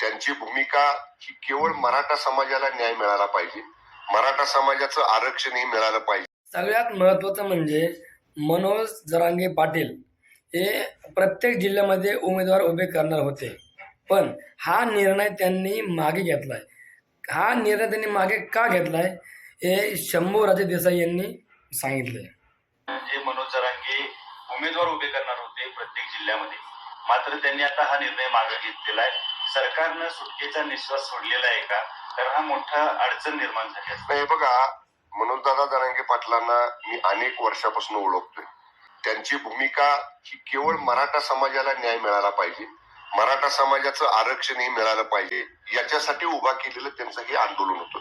त्यांची भूमिका ही केवळ मराठा समाजाला न्याय मिळाला पाहिजे. मराठा समाजाचं आरक्षण ही मिळालं पाहिजे. सगळ्यात महत्त्वाचं म्हणजे मनोज जरांगे पाटील हे प्रत्येक जिल्ह्यामध्ये उमेदवार उभे करणार होते. पण हा निर्णय त्यांनी मागे घेतलाय. हा निर्णय त्यांनी मागे का घेतलाय हे शंभूराजे देसाई यांनी सांगितलंय. जे मनोज जरांगे उमेदवार उभे करणार होते प्रत्येक जिल्ह्यामध्ये. मात्र त्यांनी आता हा निर्णय मागे घेतलेला आहे. सरकारनं सुटकेचा निश्वास सोडलेला आहे का? तर हा मोठा अडचण निर्माण झाली असते नाही बघा मनोजदादा जरांगे पाटलांना मी अनेक वर्षापासून ओळखतोय. त्यांची भूमिका ही केवळ मराठा समाजाला न्याय मिळाला पाहिजे. मराठा समाजाचं आरक्षणही मिळालं पाहिजे. याच्यासाठी उभा केलेलं त्यांचं हे आंदोलन होतं.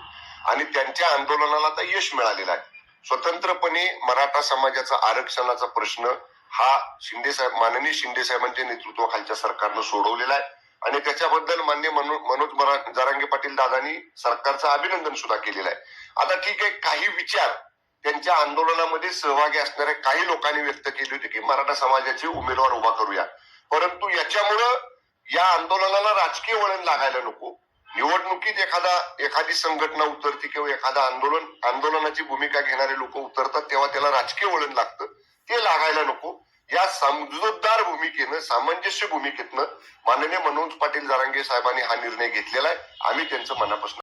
आणि त्यांच्या आंदोलनाला आता यश मिळालेलं आहे. स्वतंत्रपणे मराठा समाजाचा आरक्षणाचा प्रश्न हा शिंदे साहेब माननीय शिंदे साहेबांच्या नेतृत्वाखालच्या सरकारनं सोडवलेला आहे. आणि त्याच्याबद्दल मान्य मनोज मरा- जरांगे पाटील दादांनी सरकारचं अभिनंदन सुद्धा केलेलं आहे. आता ठीक आहे काही विचार त्यांच्या आंदोलनामध्ये सहभागी असणाऱ्या काही लोकांनी व्यक्त केली होती की मराठा समाजाचे उमेदवार उभा करूया. परंतु याच्यामुळं या आंदोलनाला राजकीय वळण लागायला नको. निवडणुकीत एखादा एखादी संघटना उतरते किंवा एखादा आंदोलन आंदोलनाची भूमिका घेणारे लोक उतरतात तेव्हा त्याला राजकीय वळण लागतं. ते लागायला नको. या समजूतदार भूमिकेनं सामंजस्य भूमिकेतनं माननीय मनोज पाटील जरांगे साहेबांनी हा निर्णय घेतलेला आहे. आम्ही त्यांचं मनापासून